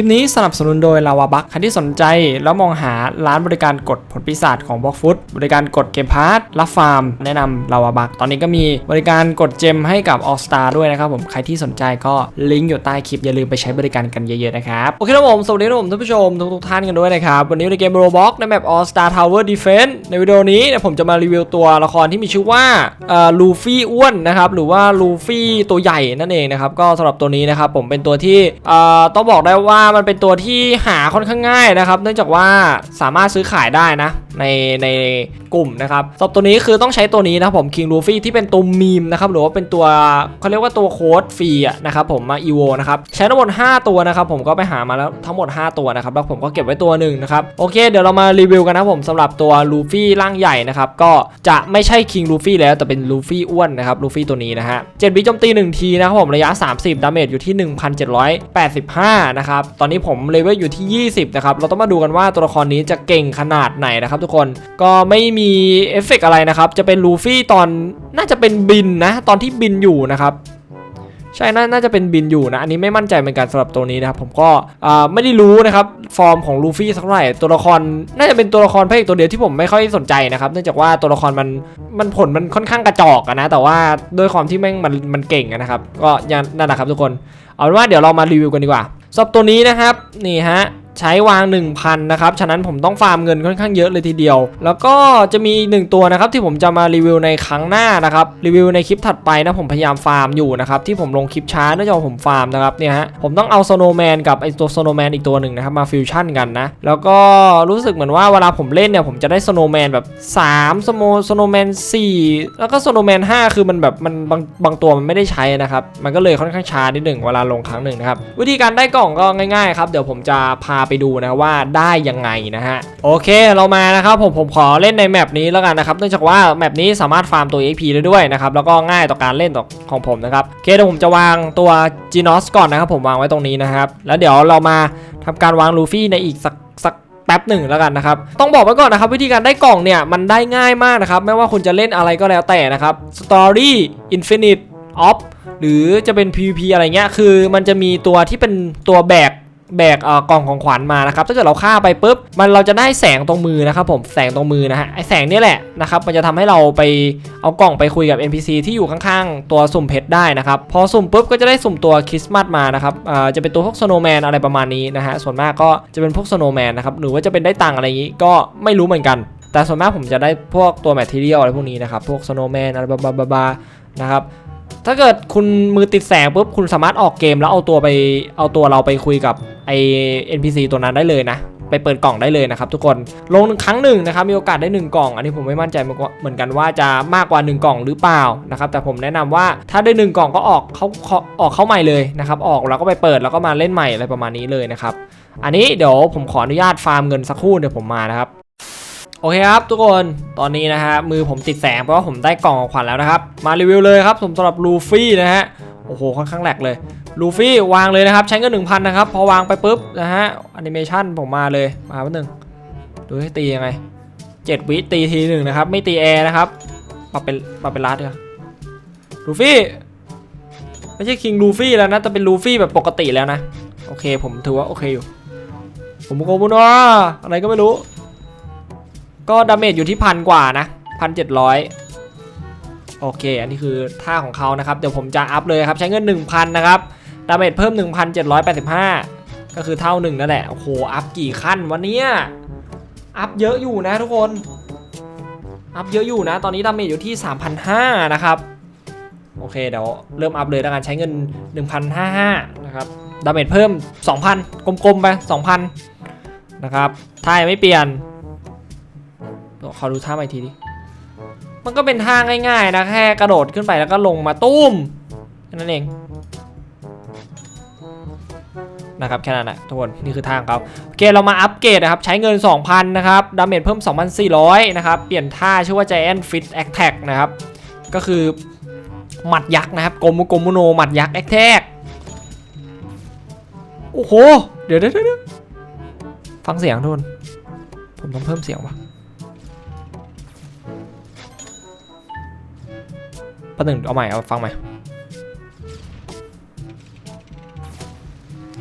ลิปนี้สนับสนุนโดยลาวาบัคใครที่สนใจแล้วมองหาร้านบริการกดผลปีศาจของบล็อกฟุตบริการกดเกมพาร์ทรับฟาร์ม แนะนำลาวาบัคตอนนี้ก็มีบริการกดเจมให้กับ All Star ด้วยนะครับผมใครที่สนใจก็ลิงก์อยู่ใต้คลิปอย่าลืมไปใช้บริการกันเยอะๆนะครับโอเคครับผมสวัสดีครับผมท่านผู้ชมทุกๆท่านกันด้วยนะครับวันนี้ในเกม Roblox ในแมป All Star Tower Defense ในวิดีโอนี้นะผมจะมารีวิวตัวละครที่มีชื่อว่าลูฟี่อ้วนนะครับหรือว่าลูฟี่ตัวใหญ่นั่นเองนะครับก็สำหรับตัวนี้นะครับผมเป็นตัวที่เอ่อต้องบอกได้ว่ามันเป็นตัวที่หาค่อนข้างง่ายนะครับ เนื่องจากว่าสามารถซื้อขายได้นะในในกลุ่มนะครับสำหรับตัวนี้คือต้องใช้ตัวนี้นะผม King Luffy ที่เป็นตัวมีมนะครับหรือว่าเป็นตัวเขาเรียกว่าตัวโค้ดฟรีนะครับผมมา EVO นะครับใช้ทั้งหมด 5 ตัวนะครับผมก็ไปหามาแล้วทั้งหมด 5 ตัวนะครับแล้วผมก็เก็บไว้ตัวหนึ่งนะครับโอเคเดี๋ยวเรามารีวิวกันนะผมสำหรับตัวลูฟี่ร่างใหญ่นะครับก็จะไม่ใช่ King Luffy แล้วแต่เป็นลูฟี่อ้วนนะครับลูฟี่ตัวนี้นะฮะ7วิโจมตี1ทีนะครับผมระยะ 30 ดาเมจอยู่ที่ 1,785 นะครับตอนนี้ผมเลเวลอยู่ที่ 20 นะครับเราต้องมาดูกันว่าตัวละครนี้จะเก่งขนาดไหนนะครับทุกคน ก็ไม่มีเอฟเฟกต์อะไรนะครับ จะเป็นลูฟี่ตอนน่าจะเป็นบินนะ ตอนที่บินอยู่นะครับใช่นาน่าจะเป็นบินอยู่นะ อันนี้ไม่มั่นใจเหมือนกันสำหรับตัวนี้นะครับ ผมก็ไม่ได้รู้นะครับ ฟอร์มของลูฟี่สักเท่าไหร่ตัวละครน่าจะเป็นตัวละครพระเอกตัวเดียวที่ผมไม่ค่อยสนใจนะครับเนื่องจากว่าตัวละครมันมันผลมันค่อนข้างกระจอกนะ แต่ว่าด้วยความที่แม่งมันมันเก่งนะครับ ก็นั่นแหละครับทุกคน เอาเป็นว่าเดี๋ยวเรามารีวิวกันดีกว่าสำหรับตัวนี้นะครับนี่ฮะ ใช้วาง 1,000 นะครับ ฉะนั้นผมต้องฟาร์มเงินค่อนข้างเยอะเลยทีเดียว แล้วก็จะมีอีกหนึ่งตัวนะครับที่ผมจะมารีวิวในครั้งหน้านะครับ รีวิวในคลิปถัดไปนะผมพยายามฟาร์มอยู่นะครับที่ผมลงคลิปช้าเนื่องจากผมฟาร์มนะครับเนี่ยฮะ ผมต้องเอาโซโนแมนกับไอตัวโซโนแมนอีกตัวหนึ่งนะครับมาฟิวชั่นกันนะ แล้วก็รู้สึกเหมือนว่าเวลาผมเล่นเนี่ยผมจะได้โซโนแมนแบบ3สโมโซโนแมน4แล้วก็โซโนแมน5คือมันแบบมันบางบางตัวมันไม่ได้ใช้นะครับ มันก็เลยค่อนข้างช้านิดหนึ่งเวลาลงครั้งหนึ่งนะครับ วิธีการได้กล่องก็ง่ายๆครับเดี๋ยวผมจะพาไปดูนะว่าได้ยังไงนะฮะโอเคเรามานะครับผมผมขอเล่นในแมปนี้แล้วกันนะครับเนื่องจากว่าแมปนี้สามารถฟาร์มตัว XP ได้ด้วยนะครับแล้วก็ง่ายต่อการเล่นต่อของผมนะครับโอเคเดี๋ยวผมจะวางตัว g e n o s ก่อนนะครับผมวางไว้ตรงนี้นะครับแล้วเดี๋ยวเรามาทำการวางลูฟี่ในอีกสักสักแป๊บหนึ่งแล้วกันนะครับ ต้องบอกไว้ก่อนนะครับ วิธีการได้กล่องเนี่ยมันได้ง่ายมากนะครับ ไม่ว่าคุณจะเล่นอะไรก็แล้วแต่นะครับ Story Infinite Off หรือจะเป็น PVP อะไรเงี้ย คือมันจะมีตัวที่เป็นตัวแบก แบกกล่องของขวัญมานะครับถ้าเกิดเราฆ่าไปปุ๊บมันเราจะได้แสงตรงมือนะครับผมแสงตรงมือนะฮะไอแสงนี่แหละนะครับมันจะทำให้เราไปเอากล่องไปคุยกับ NPC ที่อยู่ข้างๆ ตัวสุ่มเพชรได้นะครับพอสุ่มปุ๊บก็จะได้สุ่มตัวคริสต์มาสมานะครับจะเป็นตัวพวกสโนว์แมนอะไรประมาณนี้นะฮะส่วนมากก็จะเป็นพวกสโนว์แมนนะครับหรือว่าจะเป็นได้ตังอะไรอย่างนี้ก็ไม่รู้เหมือนกัน แต่ส่วนมากผมจะได้พวกตัวแมทเทียลอะไรพวกนี้นะครับพวกสโนว์แมนอะไรบาบาบานะครับถ้าเกิดคุณมือติดแสงปุ๊บคุณสามารถออกเกมแล้วเอาตัวไปเอาตัวเราไปคุยกับ ไอ NPC ตัวนั้นได้เลยนะ ไปเปิดกล่องได้เลยนะครับทุกคนลงหนึ่งครั้งหนึ่งนะครับมีโอกาสได้หนึ่งกล่อง อันนี้ผมไม่มั่นใจเหมือนกันว่าจะมากกว่า 1 กล่องหรือเปล่านะครับแต่ผมแนะนำว่าถ้าได้หนึ่งกล่องก็ออกเขาเขาออกเข้าใหม่เลยนะครับออกแล้วก็ไปเปิดแล้วก็มาเล่นใหม่อะไรประมาณนี้เลยนะครับอันนี้เดี๋ยวผมขออนุญาตฟาร์มเงินสักครู่เดี๋ยวผมมานะครับโอเคครับทุกคนตอนนี้นะฮะมือผมติดแสงเพราะว่าผมได้กล่องของขวัญแล้วนะครับ มารีวิวเลยครับผมสำหรับลูฟี่นะฮะ โอ้โหค่อนข้างแหลกเลยลูฟี่วางเลยนะครับ ใช้เงินหนึ่งพันนะครับ พอวางไปปุ๊บนะฮะแอนิเมชันผมมาเลยมาแป๊บนึงดูให้ตียังไงเจ็ดวิตีทีหนึ่งนะครับ ไม่ตีแอร์นะครับปรับเป็นปรับเป็นลัดเลยลูฟี่ไม่ใช่คิงลูฟี่แล้วนะแต่เป็นลูฟี่แบบปกติแล้วนะ โอเคผมถือว่าโอเคอยู่ ผมโกมุนว่าอะไรก็ไม่รู้ ก็ดาเมจอยู่ที่พันกว่านะพันเจ็ดร้อย โอเค อันนี้คือท่าของเขานะครับ เดี๋ยวผมจะอัพเลยครับ ใช้เงิน 1,000 นะครับ ดาเมจเพิ่ม 1,785 ก็คือเท่าหนึ่งนั่นแหละ โอ้โห อัพกี่ขั้นวันนี้อัพเยอะอยู่นะทุกคน อัพเยอะอยู่นะ ตอนนี้ดาเมจอยู่ที่ 3,500 นะครับ โอเค เดี๋ยวเริ่มอัพเลยแล้วกันใช้เงิน 1,555 นะครับ ดาเมจเพิ่ม 2,000 กลมๆไป 2,000 นะครับท่ายังไม่เปลี่ยนขอดูท่าใหม่ทีดิ มันก็เป็นทางง่ายๆนะแค่กระโดดขึ้นไปแล้วก็ลงมาตุ้มแค่นั้นเองนะครับแค่นั้นแหละทุกคนนี่คือทางเขาโอเคเรามาอัปเกรดนะครับใช้เงิน 2,000 นะครับดาเมจเพิ่ม 2,400 นะครับ เปลี่ยนท่าชื่อว่า Giant Fit Attack นะครับ ก็คือหมัดยักษ์นะครับโกมุโกมุโนหมัดยักษ์ Attack โอ้โห เดี๋ยวเดี๋ยวฟังเสียงทุกคนผมต้องเพิ่มเสียงว่ะ ประหนึ่งเอาใหม่เอาฟังใหม่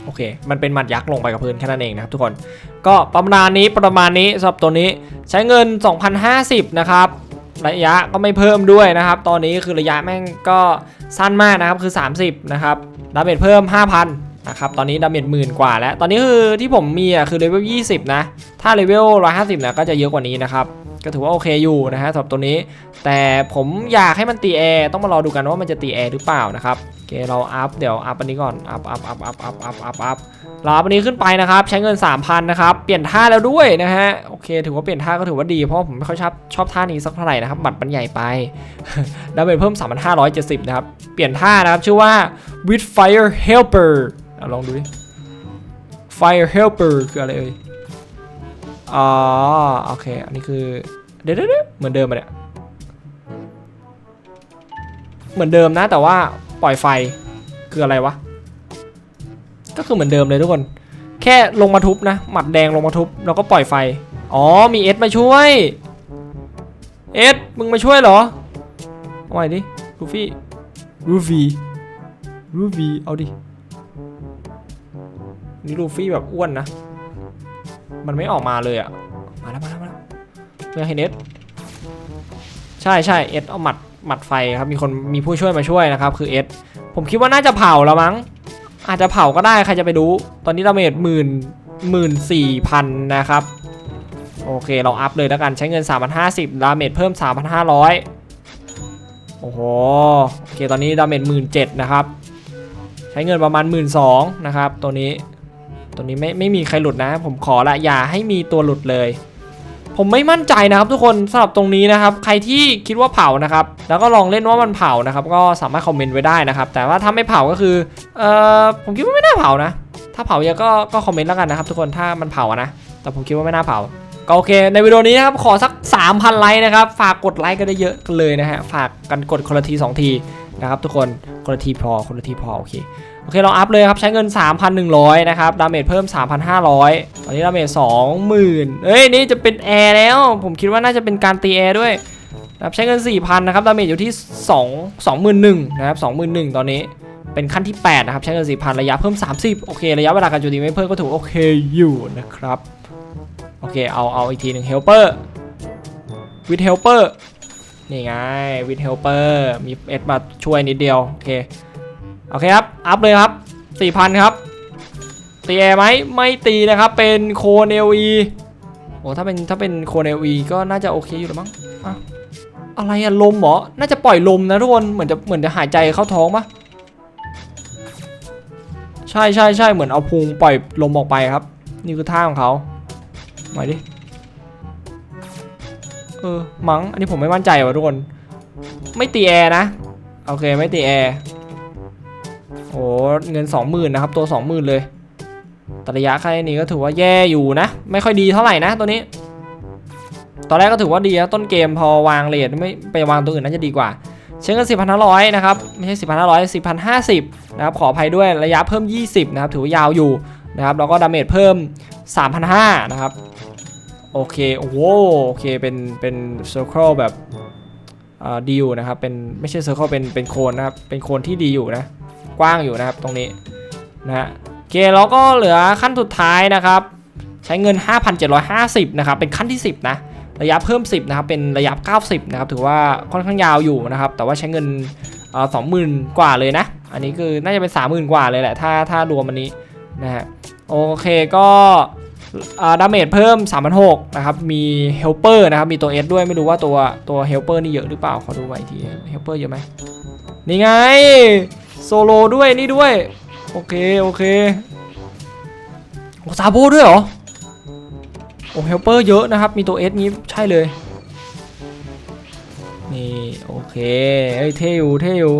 โอเค มันเป็นหมัดยักษ์ลงไปกับพื้นแค่นั้นเองนะครับทุกคน ก็ประมาณนี้ประมาณนี้สำหรับตัวนี้ใช้เงิน 2,050 นะครับ ระยะก็ไม่เพิ่มด้วยนะครับ ตอนนี้คือระยะแม่งก็สั้นมากนะครับคือ 30 นะครับ ดาเมจเพิ่ม 5,000 นะครับ ตอนนี้ดาเมจหมื่นกว่าแล้ว ตอนนี้คือที่ผมมีอะคือเลเวล 20 นะ ถ้าเลเวล 150นะก็จะเยอะกว่านี้นะครับ ก็ถือว่าโอเคอยู่นะฮะสำหรับตัวนี้ แต่ผมอยากให้มันตีแอร์ต้องมารอดูกันว่ามันจะตีแอร์หรือเปล่านะครับโอเคเราอัพเดี๋ยวอัพอันนี้ก่อนอัพอัพอัพอัพอัพอัพอัพอัพเราอัพอันนี้ขึ้นไปนะครับ ใช้เงิน 3,000นะครับเปลี่ยนท่าแล้วด้วยนะฮะโอเค ถือว่าเปลี่ยนท่าก็ถือว่าดีเพราะผมไม่ค่อยชอบชอบท่านี้สักเท่าไหร่นะครับบัตรมันใหญ่ไปดาเมจเพิ่ม 3,570นะครับเปลี่ยนท่านะครับชื่อว่า with fire helper อลองดูดิ fire helper คืออะไรเอ่ย อ๋อโอเค อันนี้คือเดี๋ยวเดี๋ยวเดี๋ยวเหมือนเดิมอะเนี่ยเหมือนเดิมนะแต่ว่าปล่อยไฟคืออะไรวะ ก็คือเหมือนเดิมเลยทุกคน แค่ลงมาทุบนะ หมัดแดงลงมาทุบแล้วก็ปล่อยไฟ อ๋อมีเอสมาช่วย เอสมึงมาช่วยเหรอเอาใหม่ดิลูฟี่ลูฟี่ลูฟี่เอาดินี่ลูฟี่แบบอ้วนนะ มันไม่ออกมาเลยอะมาแล้วมาแล้วมาแล้วเมื่อเห็นเอสใช่ใช่เอสเอาหมัดหมัดไฟครับมีคนมีผู้ช่วยมาช่วยนะครับ คือเอสผมคิดว่าน่าจะเผาแล้วมั้ง อาจจะเผาก็ได้ใครจะไปรู้ ตอนนี้ดาเมจหมื่นหมื่นสี่พันนะครับ โอเคเราอัพเลยแล้วกันใช้เงิน 3,050ดาเมจเพิ่ม 3,500 โอ้โหโอเคตอนนี้ดาเมจหมื่นเจ็ดนะครับ ใช้เงินประมาณหมื่นสองนะครับตัวนี้ ตัวนี้ไม่ไม่มีใครหลุดนะ ผมขอละอย่าให้มีตัวหลุดเลย ผมไม่มั่นใจนะครับทุกคนสำหรับตรงนี้นะครับ ใครที่คิดว่าเผานะครับ แล้วก็ลองเล่นว่ามันเผานะครับ ก็สามารถคอมเมนต์ไว้ได้นะครับ แต่ว่าถ้าไม่เผาก็คือเอ่อผมคิดว่าไม่น่าเผานะ ถ้าเผาเยอะก็ก็คอมเมนต์แล้วกันนะครับ ทุกคนถ้ามันเผานะ แต่ผมคิดว่าไม่น่าเผาก็โอเค ในวิดีโอนี้นะครับ ขอสัก 3,000 ไลค์นะครับ ฝากกดไลค์กันได้เยอะกันเลยนะฮะ ฝากกันกดคนละที 2 ทีนะครับทุกคน คนละทีพอ คนละทีพอ โอเค อเคเราอัพเลยครับ ใช้เงิน 3,100 นะครับ ดาเมจเพิ่ม 3,500 ตอนนี้ดาเมจ20,000เอ้ย นี่จะเป็นแอร์แล้ว ผมคิดว่าน่าจะเป็นการตีแอร์ด้วยนะครับใช้เงิน 4,000 นะครับ ดาเมจอยู่ที่ 2 21,000นะครับ21,000 ตอนนี้เป็นขั้นที่ 8 นะครับ ใช้เงิน 4,000 ระยะเพิ่ม 30 โอเค ระยะเวลาการโจมตีไม่เพิ่มก็ถือโอเคอยู่นะครับ โอเค เอา เอาอีกทีหนึ่ง helper with helper นี่ไง with helper มีเอสมาช่วยนิดเดียว โอเค โอเคครับ อัพเลยครับ 4,000 ครับ ตีแอร์ไหมไม่ตีนะครับ เป็นโคเนลีโอ้ถ้าเป็นถ้าเป็นโคเนลีก็น่าจะโอเคอยู่แล้วมั้งอะอะไรอะลมเหรอ น่าจะปล่อยลมนะทุกคน เหมือนจะเหมือนจะหายใจเข้าท้องปะใช่ใช่ใช่เหมือนเอาพุงปล่อยลมออกไปครับ นี่คือท่าของเขามาดิเออมั้งอันนี้ผมไม่มั่นใจว่ะทุกคน ไม่ตีแอร์นะ โอเคไม่ตีแอร์ เงิน 20,000นะครับตัว 20,000 เลยแต่ระยะแค่นี้ก็ถือว่าแย่อยู่นะ ไม่ค่อยดีเท่าไหร่นะตัวนี้ ตอนแรกก็ถือว่าดีนะต้นเกมพอวางเลทไม่ไปวางตัวอื่นน่าจะดีกว่าใช้เงิบพัน4,500นะครับไม่ใช่4,500 4,050นห้าสิบนะครับขออภัยด้วยระยะเพิ่ม 20นะครับถือว่ายาวอยู่นะครับแล้วก็ดาเมจเพิ่ม 3,500นะครับโอเคโอ้โหโอเคเป็นเป็นเซอร์เคิลแบบดีอยู่นะครับเป็นไม่ใช่เซอร์เคิลเป็นเป็นโคนนะครับเป็นโคนที่ดีอยู่นะ กว้างอยู่นะครับตรงนี้นะฮะโอเคแล้วก็เหลือขั้นสุดท้ายนะครับ ใช้เงิน 5,750นะครับเป็นขั้นที่ 10นะระยะเพิ่ม 10นะครับเป็นระยะ 90นะครับถือว่าค่อนข้างยาวอยู่นะครับแต่ว่าใช้เงินเอ่อ20,000กว่าเลยนะ อันนี้คือน่าจะเป็น 30,000 กว่าเลยแหละถ้าถ้ารวมอันนี้นะฮะโอเคก็ดาเมจเพิ่ม 3,600นะครับ มีเฮลเปอร์นะครับ มีตัว S ด้วย ไม่รู้ว่าตัวตัวเฮลเปอร์นี่เยอะหรือเปล่า ขอดูไว้ทีเฮลเปอร์เยอะไหมนี่ไง โซโลด้วยนี่ด้วย โอเค โอเคโอ้ซาโบด้วยเหรอ โอ้เฮลเปอร์เยอะนะครับ มีตัว S นี้ใช่เลย นี่ โอเคเอ้ยเทอยู่เทอยู่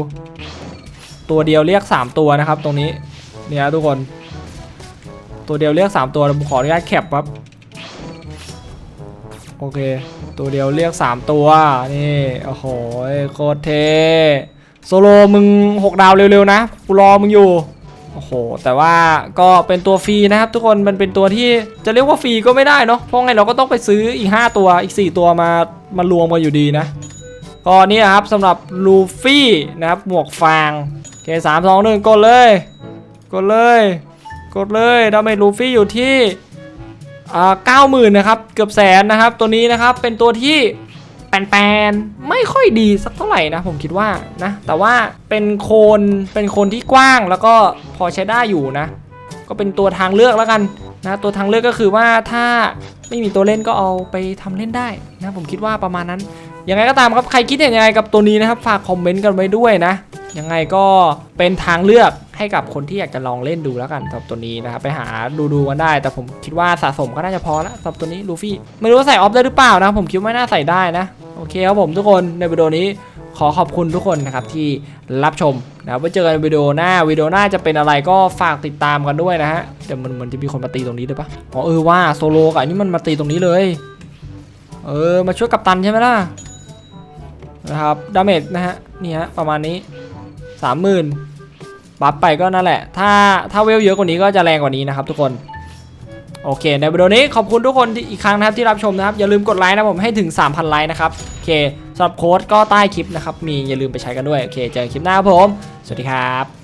ตัวเดียวเรียก 3 ตัวนะครับ ตรงนี้เนี่ยทุกคน ตัวเดียวเรียก 3 ตัวผมขออนุญาตแคปครับโอเค ตัวเดียวเรียก 3 ตัวนี่โอ้โหโคตรเท โซโลมึง 6 ดาวเร็วๆนะกูรอมึงอยู่โอ้โหแต่ว่าก็เป็นตัวฟรีนะครับทุกคนมันเป็นตัวที่จะเรียกว่าฟรีก็ไม่ได้เนาะเพราะไงเราก็ต้องไปซื้ออีก 5 ตัวอีก 4 ตัวมามารวมกันอยู่ดีนะก็นี่ครับสำหรับลูฟี่นะครับหมวกฟางโอเคสามสองหนึ่งกดเลยกดเลยกดเลยดาเมจลูฟี่อยู่ที่อ่าเก้าหมื่นนะครับเกือบแสนนะครับตัวนี้นะครับเป็นตัวที่ แปลนๆไม่ค่อยดีสักเท่าไหร่นะผมคิดว่านะ แต่ว่าเป็นโคนเป็นโคนที่กว้างแล้วก็พอใช้ได้อยู่นะ ก็เป็นตัวทางเลือกแล้วกันนะตัวทางเลือกก็คือว่าถ้าไม่มีตัวเล่นก็เอาไปทำเล่นได้นะผมคิดว่าประมาณนั้น ยังไงก็ตามครับใครคิดเห็นยังไงกับตัวนี้นะครับฝากคอมเมนต์กันไว้ด้วยนะยังไงก็เป็นทางเลือกให้กับคนที่อยากจะลองเล่นดูแล้วกันสำหรับตัวนี้นะครับไปหาดูดูกันได้ แต่ผมคิดว่าสะสมก็น่าจะพอแล้วสำหรับตัวนี้ลูฟี่ไม่รู้ว่าใส่ออฟได้หรือเปล่านะผมคิดว่าไม่น่าใส่ได้นะโอเคครับผมทุกคนในวิดีโอนี้ขอขอบคุณทุกคนนะครับที่รับชมนะครับไว้เจอกันในวิดีโอหน้าวิดีโอหน้าจะเป็นอะไรก็ฝากติดตามกันด้วยนะฮะเดี๋ยวมันมันจะมีคนมาตีตรงนี้ด้วยปะอ๋อเออว่าโซโลกับอันนี้มันมาตีตรงนี้เลย เออมาช่วยกัปตันใช่ไหมล่ะ นะครับดาเมจนะฮะนี่ฮะประมาณนี้สามหมื่นบัฟไปก็นั่นแหละ ถ้าถ้าเวลเยอะกว่านี้ก็จะแรงกว่านี้นะครับทุกคน โอเค ในวิดีโอนี้ขอบคุณทุกคนที่อีกครั้งนะครับที่รับชมนะครับ อย่าลืมกดไลค์นะผมให้ถึง 3,000 ไลค์นะครับ โอเคสำหรับโค้ดก็ใต้คลิปนะครับ มีอย่าลืมไปใช้กันด้วย โอเค เจอกันคลิปหน้าครับผม สวัสดีครับ